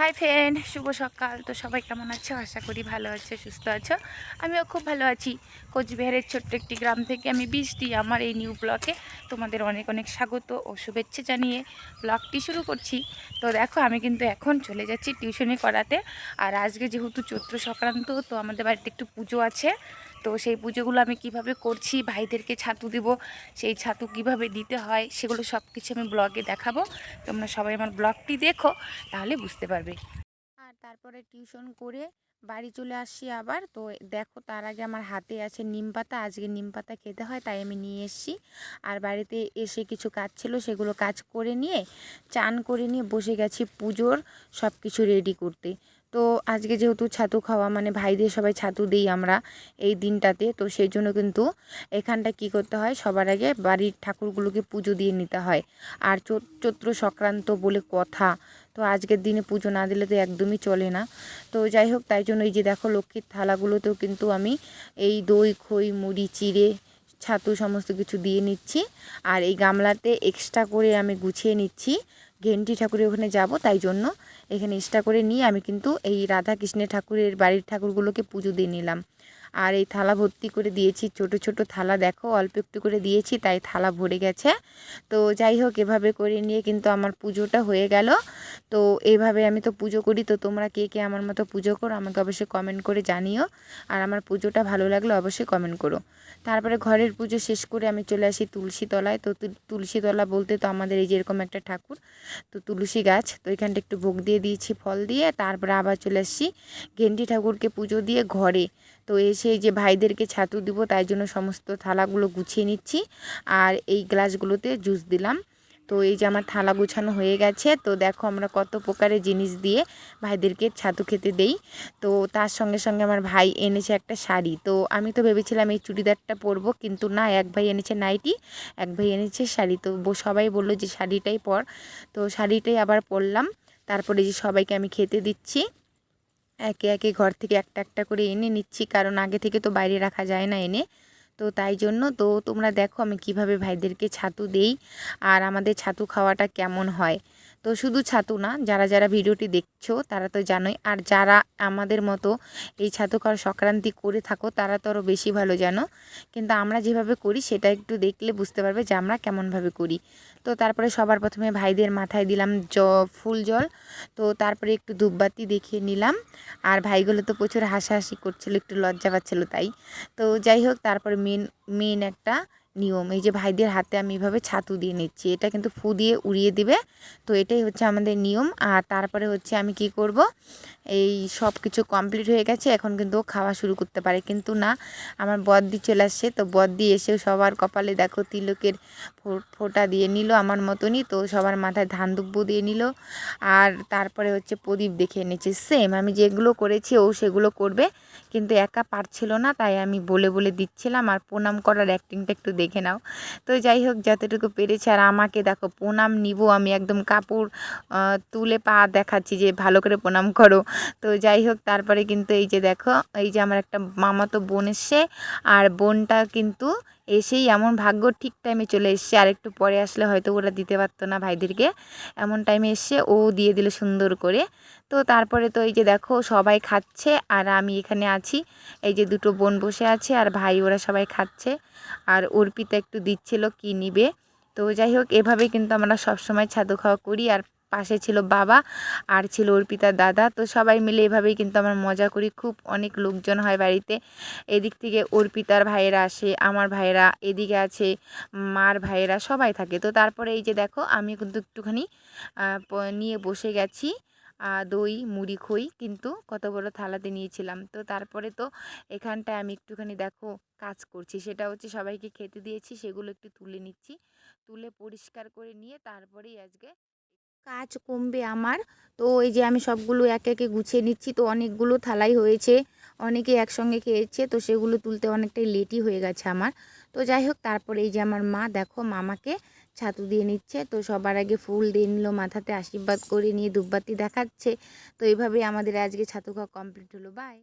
Hi friend, শুভ সকাল। তো সবাই কেমন আছো? আশা করি ভালো আছো, সুস্থ আছো। আমিও খুব ভালো আছি। কোচবিহারের ছোট্ট একটি গ্রাম থেকে আমি বৃষ্টি আমার এই নিউ ব্লকে তোমাদের অনেক অনেক স্বাগত ও শুভেচ্ছা জানিয়ে ব্লগটি শুরু করছি। তো দেখো, আমি কিন্তু এখন চলে যাচ্ছি টিউশনি করাতে। আর আজকে যেহেতু চৈত্র সংক্রান্ত, তো আমাদের বাড়িতে একটু পুজো আছে। তো সেই পুজোগুলো আমি কীভাবে করছি, ভাইদেরকে ছাতু দিব, সেই ছাতু কীভাবে দিতে হয়, সেগুলো সব কিছু আমি ব্লগে দেখাবো। তোমরা সবাই আমার ব্লগটি দেখো, তাহলে বুঝতে পারবে। আর তারপরে টিউশন করে বাড়ি চলে আসছি আবার। তো দেখো, তার আগে আমার হাতে আছে নিম পাতা, আজকে নিম পাতা খেতে হয়, তাই আমি নিয়ে এসেছি। আর বাড়িতে এসে কিছু কাজ ছিল, সেগুলো কাজ করে নিয়ে, চান করে নিয়ে বসে গেছি পুজোর সব কিছু রেডি করতে। তো আজকে যেহেতু ছাতু খাওয়া মানে ভাইদের সবাই ছাতু দিই আমরা এই দিনটাতে, তো সেই জন্য কিন্তু এখানটা কি করতে হয়, সবার আগে বাড়ির ঠাকুরগুলোকে পুজো দিয়ে নিতে হয়। আর চৈত্র সংক্রান্ত বলে কথা, তো আজকের দিনে পুজো না দিলে তো একদমই চলে না। তো যাই হোক, তাই জন্য এই যে দেখো লক্ষ্মীর থালাগুলোতেও কিন্তু আমি এই দই, খই, মুড়ি, চিড়ে, ছাতু সমস্ত কিছু দিয়ে নিচ্ছি। আর এই গামলাতে এক্সট্রা করে আমি গুছিয়ে নিচ্ছি। ঘেন্টি ঠাকুরের ওখানে যাব, তাই জন্য এখানে এক্সট্রা করে নিয়ে আমি কিন্তু এই রাধা কৃষ্ণের ঠাকুরের বাড়ির ঠাকুরগুলোকে পুজো দিয়ে নিলাম। আর এই থালা ভর্তি করে দিয়েছি। ছোট ছোট থালা দেখো, অল্প একটু করে দিয়েছি, তাই থালা ভরে গেছে। তো যাই হোক, এভাবে করে নিয়ে কিন্তু আমার পুজোটা হয়ে গেল। তো এইভাবে আমি তো পুজো করি, তো তোমরা কে কে আমার মতো পুজো করো, আমাকে অবশ্যই কমেন্ট করে জানিও। আর আমার পুজোটা ভালো লাগলে অবশ্যই কমেন্ট করো। তারপরে ঘরের পুজো শেষ করে আমি চলে আসি তুলসী তলায় তো তুল- তুলসী তলা বলতে তো আমাদের এই যেরকম একটা ঠাকুর, তো তুলসী গাছ। তো এখানটা একটু ভোগ দিয়ে দিয়েছি, ফল দিয়ে। তারপরে আবার চলে আসছি ঘেন্টি ঠাকুরকে পুজো দিয়ে ঘরে। তো এসে এই যে ভাইদেরকে ছাতু দিব, তাই জন্য সমস্ত থালাগুলো গুছিয়ে নিচ্ছি। আর এই গ্লাসগুলোতে জুস দিলাম। তো এই যে আমার থালা গুছানো হয়ে গেছে, তো দেখো আমরা কত প্রকারের জিনিস দিয়ে ভাইদেরকে ছাতু খেতে দেই। তো তার সঙ্গে সঙ্গে আমার ভাই এনেছে একটা শাড়ি। তো আমি তো ভেবেছিলাম এই চুড়িদারটা পরবো, কিন্তু না, এক ভাই এনেছে নাইটি, এক ভাই এনেছে শাড়ি। তো সবাই বলল যে শাড়িটাই পর। তো শাড়িটাই আবার পরলাম। তারপরে যে সবাইকে আমি খেতে দিচ্ছি। একে একে ঘর থেকে একটা একটা করে এনে নিচ্ছি, কারণ আগে থেকে তো বাইরে রাখা যায় না এনে। তো তাই জন্য, তো তোমরা দেখো আমি কীভাবে ভাইদেরকে ছাতু দেই, আর আমাদের ছাতু খাওয়াটা কেমন হয়। তো শুধু ছাতু না, যারা যারা ভিডিওটি দেখছ তারা তো জানোই, আর যারা আমাদের মতো এই ছাতু খাওয়ার সংক্রান্তি করে থাকো তারা তো আরও বেশি ভালো জানো। কিন্তু আমরা যেভাবে করি সেটা একটু দেখলে বুঝতে পারবে যে আমরা কেমনভাবে করি। তো তারপরে সবার প্রথমে ভাইদের মাথায় দিলাম জ, ফুল জল। তো তারপরে একটু ধূপবাতি দেখিয়ে নিলাম। আর ভাইগুলো তো প্রচুর হাসাহাসি করছিল, একটু লজ্জা পাচ্ছিল তাই। তো যাই হোক, তারপরে মেন মেন একটা নিয়ম। এই যে ভাইদের হাতে আমি এভাবে ছাতু দিয়ে নিচ্ছি। এটা কিন্তু ফু দিয়ে উড়িয়ে দিবে। তো এটাই হচ্ছে আমাদের নিয়ম। আর তারপরে হচ্ছে আমি কি করব? এই সব কিছু কমপ্লিট হয়ে গেছে। এখন কিন্তু খাওয়া শুরু করতে পারে। কিন্তু না, আমার বদ্দি চলে আসছে। তো বদ্দি এসেও সবার কপালে দেখো তিলকের ফোঁটা দিয়ে নিল আমার মতনই। তো সবার মাথায় ধান দুব্বো দিয়ে নিল। আর তারপরে হচ্ছে প্রদীপ দেখে এনেছে সেম আমি যেগুলো করেছি ও সেগুলো করবে। কিন্তু একা পারছিল না, তাই আমি বলে বলে দিচ্ছিলাম। আর প্রণাম করার অ্যাক্টিংটা একটু দেখে। নাও। তো যাই হোক, যতটুকু পেরেছি, আর আমাকে দেখো, প্রণাম নিব আমি একদম কাপড় তুলে পা দেখাচ্ছি যে ভালো করে প্রণাম করো। তো যাই হোক, তারপরে কিন্তু এই যে দেখো, এই যে আমার একটা মামাতো বোন এসছে, আর বোনটা কিন্তু এসেই এমন ভাগ্য ঠিক টাইমে চলে এসছে। আর একটু পরে আসলে হয়তো ওরা দিতে পারতো না ভাইদেরকে। এমন টাইমে এসছে, ও দিয়ে দিল সুন্দর করে। তো তারপরে তো এই যে দেখো, সবাই খাচ্ছে আর আমি এখানে আছি। এই যে দুটো বোন বসে আছে আর ভাই, ওরা সবাই খাচ্ছে। আর অর্পিতা একটু দিচ্ছিল কি নিবে। তো যাই হোক এভাবেই কিন্তু আমরা সবসময় ছাদু খাওয়া করি। আর পাশে ছিল বাবা আর ছিল অর্পিতার দাদা। তো সবাই মিলে এভাবেই কিন্তু আমরা মজা করি। খুব অনেক লোকজন হয় বাড়িতে। এদিক থেকে অর্পিতার ভাইয়েরা আসে, আমার ভাইয়েরা, এদিকে আছে মার ভাইয়েরা, সবাই থাকে। তো তারপরে এই যে দেখো আমি কিন্তু একটুখানি নিয়ে বসে গেছি। দই, মুড়ি, খই কিন্তু কত বড় থালাতে নিয়েছিলাম। তো তারপরে তো এখানটায় আমি একটুখানি দেখো কাজ করছি। সেটা হচ্ছে সবাইকে খেতে দিয়েছি, সেগুলো একটু তুলে নিচ্ছি। তুলে পরিষ্কার করে নিয়ে তারপরেই আজকে কাজ কমবে আমার। তো এই যে আমি সবগুলো একে একে গুছিয়ে নিচ্ছি, তো অনেকগুলো থালাই হয়েছে, অনেকে একসঙ্গে খেয়েছে, তো সেগুলো তুলতে অনেকটাই লেটই হয়ে গেছে আমার। তো যাই হোক, তারপরে এই যে আমার মা, দেখো মামাকে ছাতু দিয়ে নিচ্ছে, তো সবার আগে ফুল দিয়ে নিল, মাথাতে আশীর্বাদ করে নিয়ে ধূপবাতি দেখাচ্ছে। তো এইভাবেই আমাদের আজকে ছাতু খাওয়া কমপ্লিট হলো। বাই